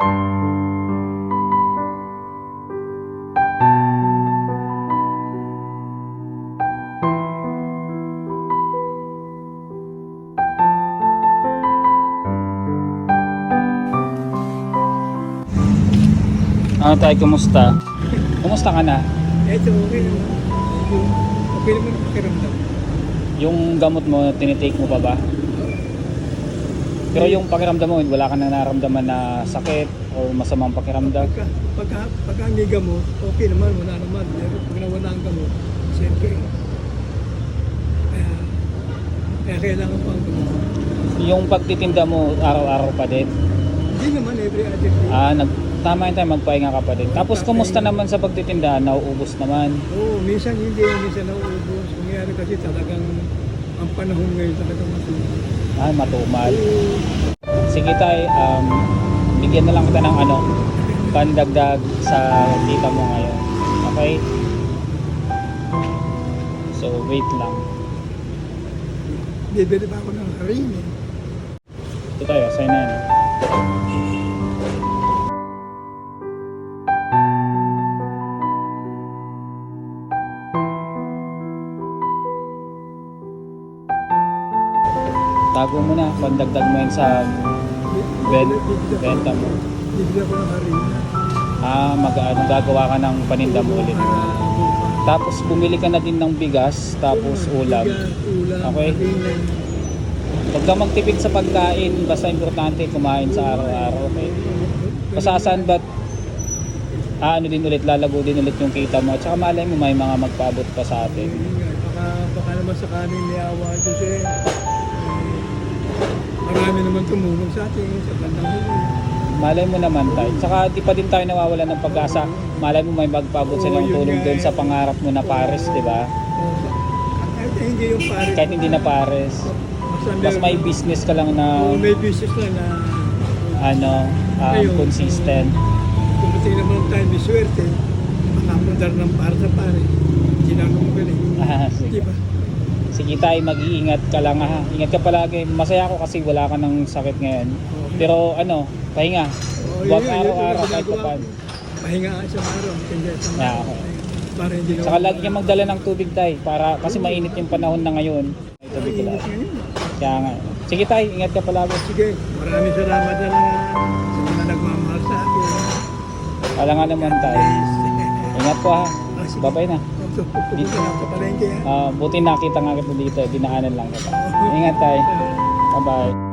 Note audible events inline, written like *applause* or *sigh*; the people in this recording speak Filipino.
Ano tayo, kumusta? Kumusta ka na? Ito, okay naman. Yung, okay naman ang pakiramdam. Yung gamot mo, tinitake mo pa ba? Pero yung pakiramdam mo, wala ka na naramdaman na sakit o masamang pakiramdam? Pagka, pagka, pagka hindi gamot, okay naman, wala naman. Pero pag nawala ang gamot, siyempre, kaya, kaya kailangan pa ang gamot. Yung pagtitinda mo, araw-araw pa din? Hindi naman every other day. Ah, nag, tama yung time, magpahinga ka pa din. Tapos, kumusta naman sa pagtitinda? Nauubos naman. Oo, minsan hindi, minsan nauubos. Nangyari kasi talagang ang panahon ngayon talagang matulog. Ah, matumal. Sige tay, um, bigyan na lang kita ng ano, pandagdag sa kita mo ngayon. Okay? So, wait lang. Bibili pa ako ng harin eh. Ito tayo, sign na yan. Tago mo na, pandagdag mo yun sa ben, benta mo. Bibili ako ng harin. Ah, mag, ano, gagawa ka ng paninda mo ulit. Tapos bumili ka na din ng bigas, tapos ulam. Okay. Huwag ka magtipid sa pagkain, basta importante kumain sa araw-araw, okay? Pasasan ba't ah, ano din ulit, lalago din ulit yung kita mo. At saka malay mo may mga magpaabot pa sa atin. Baka, baka naman sa kanin ni Awa marami naman tumulong sa atin sa bandang huli. Malay mo naman tayo. Tsaka di pa din tayo nawawala ng pag-asa. Malay mo may magpaabot Oo, silang yun tulong doon eh. sa pangarap mo na pares, di ba? Kahit hindi yung pare. Kahit hindi na pares. Basta Mas may business ka lang na Oo, may business na na ano, um, consistent. dumating naman time, may swerte, makapundar ng para sa pare. Ginagawa mo galing. Ah, Di sige. ba? Sige tayo, mag-iingat ka lang ha. Ingat ka palagi. Masaya ako kasi wala ka ng sakit ngayon. Pero ano, pahinga. Huwag araw-araw kahit papan. ko. Pahinga sa araw. Yeah, okay. Para hindi Saka lagi kang magdala ng tubig tayo para kasi mainit yung panahon na ngayon. May tubig Mainit lang. Kaya nga. Sige tayo, ingat ka palagi. Sige, maraming salamat na lang sa mga nagmamahal sa akin. Wala nga naman tayo. *laughs* Ingat ko ha. Ah. Babay na. So, pupunta na sa palengke. Ah, buti nakita nga kita dito. Dinaanan lang kita. Ingat tayo. Bye-bye.